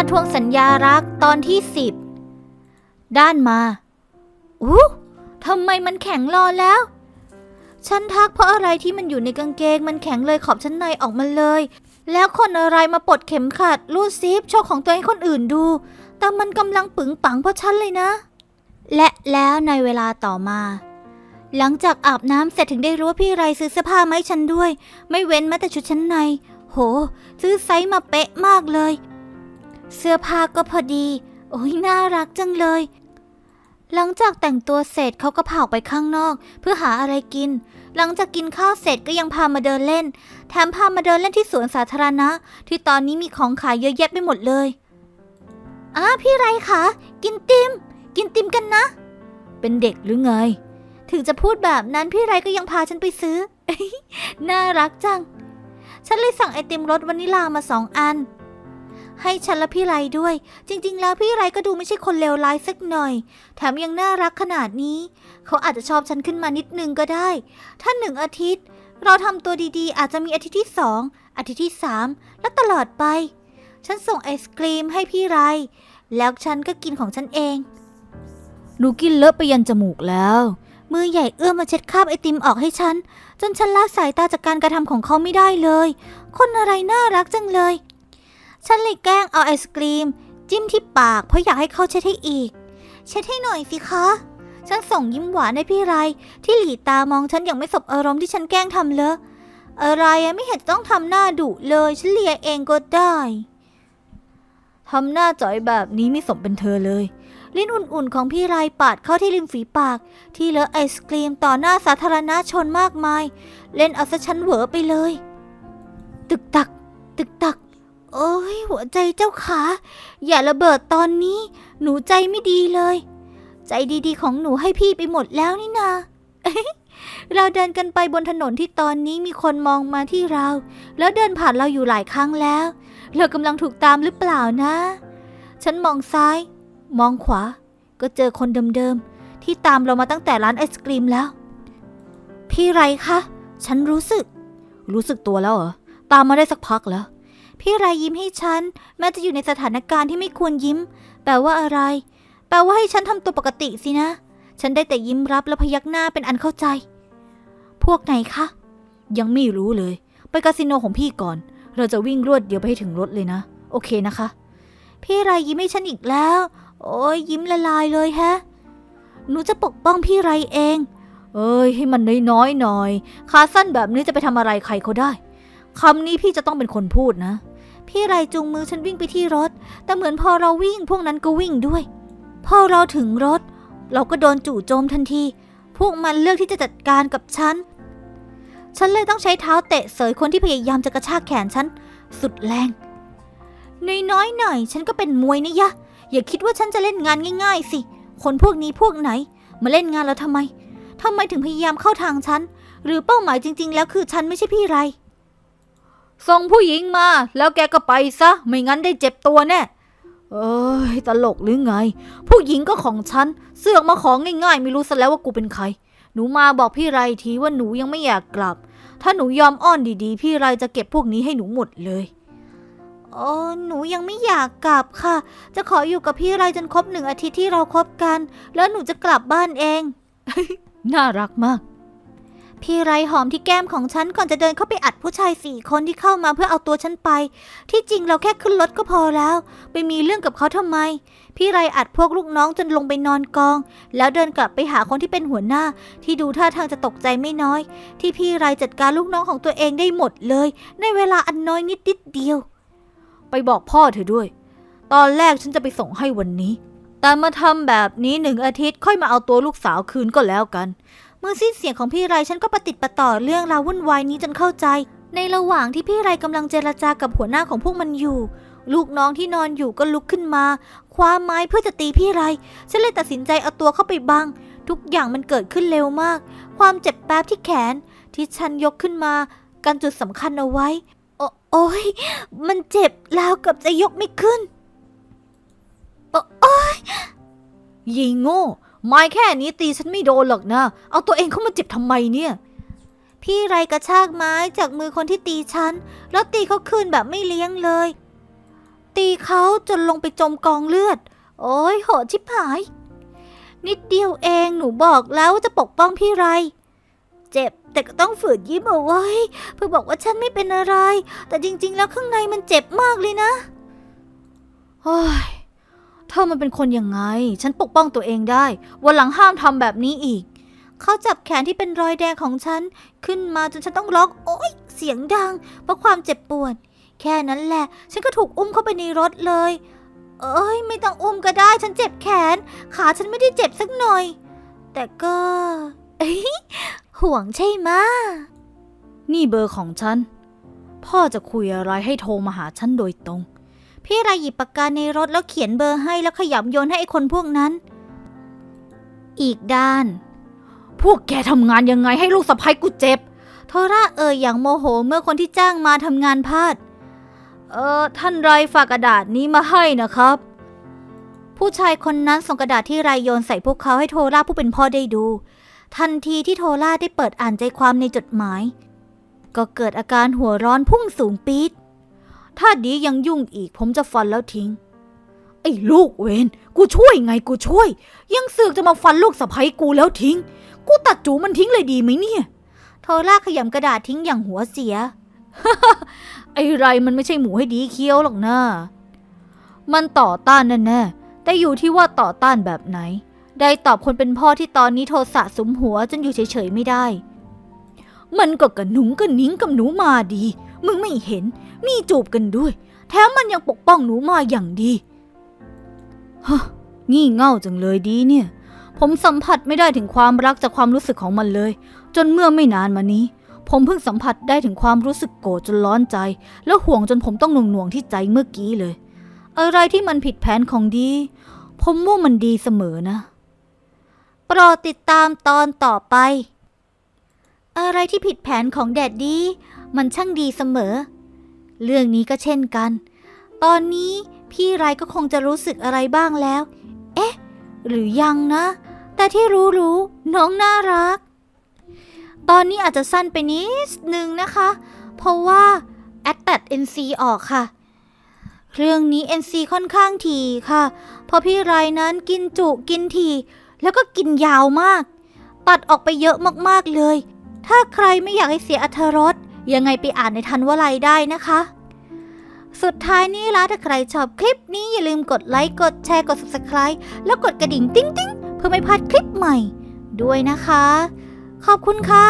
มาทวงสัญญารักตอนที่สิบด้านมา อู้ทำไมมันแข็งรอแล้ว ฉันทักเพราะอะไรที่มันอยู่ในกางเกง มันแข็งเลยขอบชั้นในออกมาเลย แล้วคนอะไรมาปลดเข็มขัดรูดซิปโชว์ของตัวให้คนอื่นดู แต่มันกำลังปึงปังเพราะฉันเลยนะ และแล้วในเวลาต่อมา หลังจากอาบน้ำเสร็จถึงได้รู้ว่าพี่ไรซื้อเสื้อผ้ามาให้ฉันด้วย ไม่เว้นแม้แต่ชุดชั้นใน โห ซื้อไซส์มาเป๊ะมากเลย เสื้อผ้าก็พอดี โอ้ยน่ารักจังเลย หลังจากแต่งตัวเสร็จเขาก็พาออกไปข้างนอก เพื่อหาอะไรกิน หลังจากกินข้าวเสร็จก็ยังพามาเดินเล่น แถมพามาเดินเล่นที่สวนสาธารณะ ที่ตอนนี้มีของขายเยอะแยะไปหมดเลยอ้าพี่ไรคะกินติม กินติมกันนะ เป็นเด็กหรือไง ถึงจะพูดแบบนั้นพี่ไรก็ยังพาฉันไปซื้อ น่ารักจัง ฉันเลยสั่งไอติมรสวานิลามาสองอัน ให้ฉันและพี่ไรด้วย จริง ๆ แล้วพี่ไรก็ดูไม่ใช่คนเลวร้ายสักหน่อย แถมยังน่ารักขนาดนี้ เขาอาจจะชอบฉันขึ้นมานิดนึงก็ได้ ถ้าหนึ่งอาทิตย์ เราทำตัวดีๆ อาจจะมีอาทิตย์ที่สองอาทิตย์ที่สามและตลอดไป ฉันส่งไอศกรีมให้พี่ไร แล้วฉันก็กินของฉันเองหนูกินเลอะไปยันจมูกแล้ว มือใหญ่เอื้อมมาเช็ดคราบไอติมออกให้ฉัน จนฉันละสายตาจากการกระทำของเขาไม่ได้เลย คนอะไรน่ารักจังเลย ฉันเลยแกล้งเอาไอศกรีม จิ้มที่ปากเพราะอยากให้เขาเช็ดให้อีก เช็ดให้หน่อยสิคะ ฉันส่งยิ้มหวานให้พี่ไร ที่หลีตามองฉันอย่างไม่สบอารมณ์ที่ฉันแกล้งทำเลย อะไรอะไม่เห็นต้องทำหน้าดุเลยฉันเลียเองก็ได้ทำหน้าจ่อยแบบนี้ไม่สมเป็นเธอเลย ลิ้นอุ่นๆของพี่ไรปาดเข้าที่ริมฝีปาก ที่เลอะไอศกรีมต่อหน้าสาธารณชนมากมาย เล่นเอาซะฉันเหวอไปเลย ตึกตัก ตึกตัก โอ้ยหัวใจเจ้าขา อย่าระเบิดตอนนี้ หนูใจไม่ดีเลย ใจดีๆของหนูให้พี่ไปหมดแล้วนี่นาเราเดินกันไปบนถนนที่ตอนนี้มีคนมองมาที่เรา แล้วเดินผ่านเราอยู่หลายครั้งแล้ว เรากำลังถูกตามหรือเปล่านะ ฉันมองซ้าย มองขวา ก็เจอคนเดิมๆที่ตามเรามาตั้งแต่ร้านไอศกรีมแล้ว พี่ไรคะ ฉันรู้สึก รู้สึกตัวแล้วเหรอ ตามมาได้สักพักแล้ว พี่ไรยิ้มให้ฉัน แม้จะอยู่ในสถานการณ์ที่ไม่ควรยิ้ม แปลว่าอะไร แปลว่าให้ฉันทำตัวปกติสินะ ฉันได้แต่ยิ้มรับและพยักหน้าเป็นอันเข้าใจ พวกไหนคะ ยังไม่รู้เลย ไปคาสิโนของพี่ก่อน เราจะวิ่งรวดเดียวไปให้ถึงรถเลยนะ โอเคนะคะ พี่ไรยิ้มให้ฉันอีกแล้ว โอ้ยยิ้มละลายเลยแฮะ หนูจะปกป้องพี่ไรเอง เอ้ยให้มันน้อยๆหน่อย ขาสั้นแบบนี้จะไปทำอะไรใครเขาได้คำนี้พี่จะต้องเป็นคนพูดนะ พี่ไรจูงมือฉันวิ่งไปที่รถ แต่เหมือนพอเราวิ่งพวกนั้นก็วิ่งด้วย พอเราถึงรถ เราก็โดนจู่โจมทันที พวกมันเลือกที่จะจัดการกับฉัน ฉันเลยต้องใช้เท้าเตะเสยคนที่พยายามจะกระชากแขนฉัน สุดแรง น้อยๆหน่อย ฉันก็เป็นมวยนะยะ อย่าคิดว่าฉันจะเล่นงานง่าย ๆ สิ คนพวกนี้พวกไหน มาเล่นงานเราทำไมทำไมถึงพยายามเข้าทางฉัน หรือเป้าหมายจริง ๆ แล้วคือฉันไม่ใช่พี่ไร ส่งผู้หญิงมา แล้วแกก็ไปซะ ไม่งั้นได้เจ็บตัวแน่ เอ้ย ตลกหรือไง ผู้หญิงก็ของฉัน เสือกมาของง่ายๆ ไม่รู้ซะแล้วว่ากูเป็นใคร หนูมาบอกพี่ไรทีว่าหนูยังไม่อยากกลับ ถ้าหนูยอมอ้อนดีๆ พี่ไรจะเก็บพวกนี้ให้หนูหมดเลยโอ้หนูยังไม่อยากกลับค่ะ จะขออยู่กับพี่ไรจนครบหนึ่งอาทิตย์ที่เราคบกัน แล้วหนูจะกลับบ้านเอง น่ารักมาก พี่ไรหอมที่แก้มของฉันก่อนจะเดินเข้าไปอัดผู้ชายสี่คนที่เข้ามาเพื่อเอาตัวฉันไป ที่จริงเราแค่ขึ้นรถก็พอแล้ว ไปมีเรื่องกับเขาทำไม พี่ไรอัดพวกลูกน้องจนลงไปนอนกอง แล้วเดินกลับไปหาคนที่เป็นหัวหน้า ที่ดูท่าทางจะตกใจไม่น้อย ที่พี่ไรจัดการลูกน้องของตัวเองได้หมดเลย ในเวลาอันน้อยนิดนิดเดียว ไปบอกพ่อเธอด้วย ตอนแรกฉันจะไปส่งให้วันนี้ แต่มาทำแบบนี้หนึ่งอาทิตย์ค่อยมาเอาตัวลูกสาวคืนก็แล้วกัน เมื่อสิ้นเสียงของพี่ไรฉันก็ประติดประต่อเรื่องราววุ่นวายนี้จนเข้าใจ ในระหว่างที่พี่ไรกำลังเจรจากับหัวหน้าของพวกมันอยู่ ลูกน้องที่นอนอยู่ก็ลุกขึ้นมา คว้าไม้เพื่อจะตีพี่ไร ฉันเลยตัดสินใจเอาตัวเข้าไปบัง ทุกอย่างมันเกิดขึ้นเร็วมาก ความเจ็บแป๊บที่แขน ที่ฉันยกขึ้นมากันจุดสำคัญเอาไว้ โอโอ้ยมันเจ็บแล้วกับจะยกไม่ขึ้น โอโอ้ยยิงโง่ ไม้แค่นี้ตีฉันไม่โดนหรอกนะ เอาตัวเองเข้ามาเจ็บทำไมเนี่ย พี่ไรกระชากไม้จากมือคนที่ตีฉัน แล้วตีเขาคืนแบบไม่เลี้ยงเลย ตีเขาจนลงไปจมกองเลือด โอ้ยโหดชิบหาย นิดเดียวเองหนูบอกแล้วว่าจะปกป้องพี่ไร เจ็บแต่ก็ต้องฝืนยิ้มเอาไว้ เพื่อบอกว่าฉันไม่เป็นอะไร แต่จริง ๆ แล้วข้างในมันเจ็บมากเลยนะโอ้ย เธอมันเป็นคนยังไง ฉันปกป้องตัวเองได้ วันหลังห้ามทำแบบนี้อีก เขาจับแขนที่เป็นรอยแดงของฉัน ขึ้นมาจนฉันต้องร้องโอ๊ย เสียงดัง เพราะความเจ็บปวด แค่นั้นแหละ ฉันก็ถูกอุ้มเข้าไปในรถเลย เอ้ย ไม่ต้องอุ้มก็ได้ ฉันเจ็บแขน ขาฉันไม่ได้เจ็บสักหน่อย แต่ก็อห่วงใช่ไหมนี่เบอร์ของฉัน พ่อจะคุยอะไรให้โทรมาหาฉันโดยตรง พี่รายหยิบปากกาในรถแล้วเขียนเบอร์ให้แล้วขยำโยนให้ไอ้คนพวกนั้น อีกด้าน พวกแกทำงานยังไงให้ลูกสะใภ้กูเจ็บโทราเอ่ยอย่างโมโหเมื่อคนที่จ้างมาทำงานพลาด เออท่านไรฝากกระดาษนี้มาให้นะครับ ผู้ชายคนนั้นส่งกระดาษที่ไรโยนใส่พวกเขาให้โทราผู้เป็นพ่อได้ดู ทันทีที่โทราได้เปิดอ่านใจความในจดหมาย ก็เกิดอาการหัวร้อนพุ่งสูงปี๊ด ถ้าดียังยุ่งอีก ผมจะฟันแล้วทิ้ง ไอ้ลูกเวนกูช่วยไงกูช่วย ยังเสือกจะมาฟันลูกสะใภ้กูแล้วทิ้ง กูตัดจูมันทิ้งเลยดีไหมเนี่ยโทล่าขยำกระดาษทิ้งอย่างหัวเสีย ไอ้ไรมันไม่ใช่หมูให้ดีเคี้ยวหรอกนะมันต่อต้านแน่ๆแต่อยู่ที่ว่าต่อต้านแบบไหน ได้ตอบคนเป็นพ่อที่ตอนนี้โทสะสมหัวจนอยู่เฉยๆไม่ได้ มันก็กระหนุงกระนิ้งกับหนูมาดี มึงไม่เห็น มีจูบกันด้วย แถมมันยังปกป้องหนูมาอย่างดีฮะงี่เง่าจังเลยดีเนี่ย ผมสัมผัสไม่ได้ถึงความรักจากความรู้สึกของมันเลย จนเมื่อไม่นานมานี้ ผมเพิ่งสัมผัสได้ถึงความรู้สึกโกรธจนร้อนใจ แล้วห่วงจนผมต้องหน่วงๆที่ใจเมื่อกี้เลย อะไรที่มันผิดแผนของดี ผมว่ามันดีเสมอนะ โปรดติดตามตอนต่อไป อะไรที่ผิดแผนของแดดดี้มันช่างดีเสมอ เรื่องนี้ก็เช่นกัน ตอนนี้พี่ไรก็คงจะรู้สึกอะไรบ้างแล้ว เอ๊ะ หรือยังนะ แต่ที่รู้รู้น้องน่ารัก ตอนนี้อาจจะสั้นไปนิดนึงนะคะ เพราะว่าแอดตัด NC ออกค่ะ เรื่องนี้ NC ค่อนข้างถี่ค่ะ เพราะพี่ไรนั้นกินจุกินถี่แล้วก็กินยาวมาก ตัดออกไปเยอะมากๆเลย ถ้าใครไม่อยากให้เสียอรรถรสยังไงไปอ่านในทันวลัยได้นะคะ สุดท้ายนี้ละถ้าใครชอบคลิปนี้อย่าลืมกดไลค์ กดแชร์ กด subscribe แล้วกดกระดิ่ง ติ๊งติ๊งๆเพื่อไม่พลาดคลิปใหม่ ด้วยนะคะ ขอบคุณค่ะ